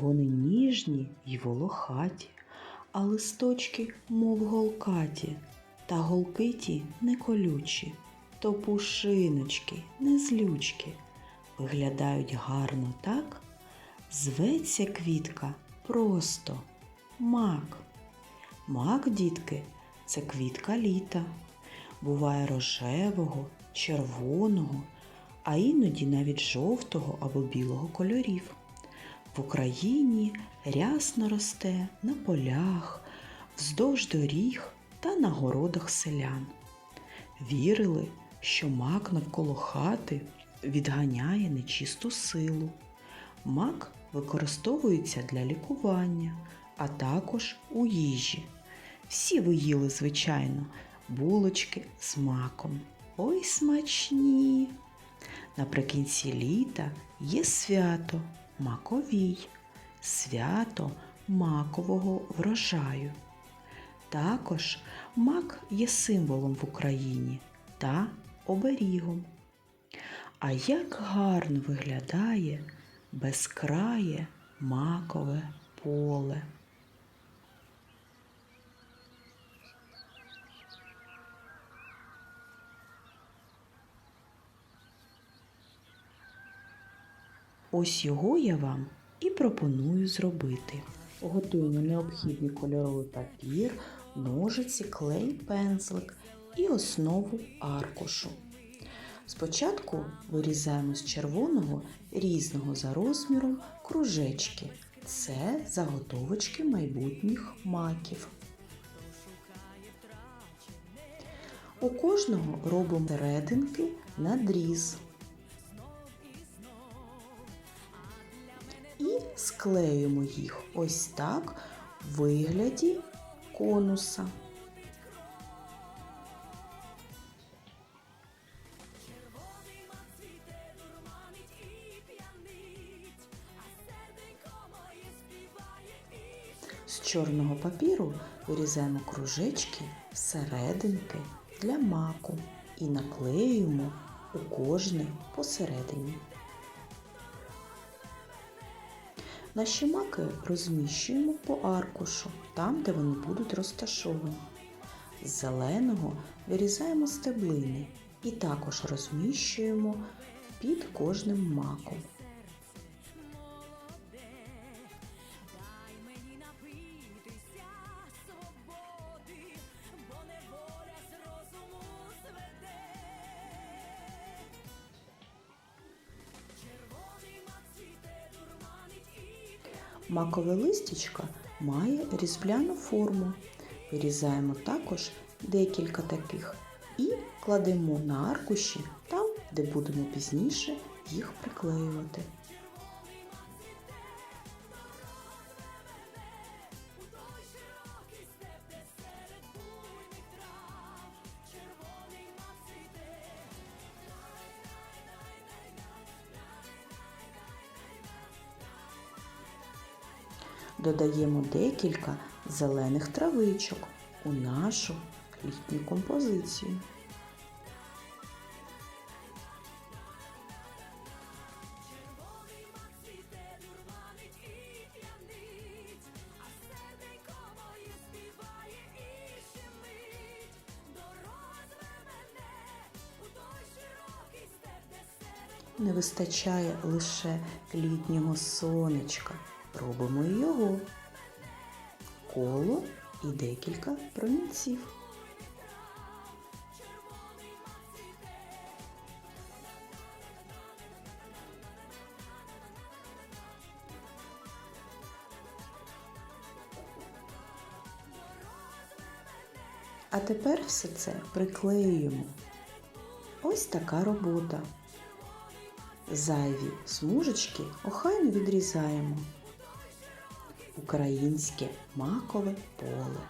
Вони ніжні й волохаті, а листочки, мов голкаті, та голки ті не колючі, то пушиночки, не злючки. Виглядають гарно так, зветься квітка просто мак. Мак, дітки, це квітка літа. Буває рожевого, червоного, а іноді навіть жовтого або білого кольорів. В Україні рясно росте на полях, вздовж доріг та на городах селян. Вірили, що мак навколо хати відганяє нечисту силу. Мак використовується для лікування, а також у їжі. Всі ви їли, звичайно, булочки з маком. Ой, смачні! Наприкінці літа є свято Маковій, свято макового врожаю. Також мак є символом в Україні та оберігом. А як гарно виглядає безкрає макове поле. Ось його я вам і пропоную зробити. Готуємо необхідний кольоровий папір, ножиці, клей, пензлик і основу аркушу. Спочатку вирізаємо з червоного різного за розміром кружечки. Це заготовочки майбутніх маків. У кожного робимо серединки надріз. Склеюємо їх ось так в вигляді конуса. З чорного папіру вирізаємо кружечки серединки для маку і наклеюємо у кожний посередині. Наші маки розміщуємо по аркушу, там, де вони будуть розташовані. З зеленого вирізаємо стеблини і також розміщуємо під кожним маком. Макове листячко має різбляну форму. Вирізаємо також декілька таких і кладемо на аркуші там, де будемо пізніше їх приклеювати. Додаємо декілька зелених травичок у нашу літню композицію. Не вистачає лише літнього сонечка. Робимо його. Коло і декілька промінців. А тепер все це приклеюємо. Ось така робота. Зайві смужечки охайно відрізаємо. Українське макове поле.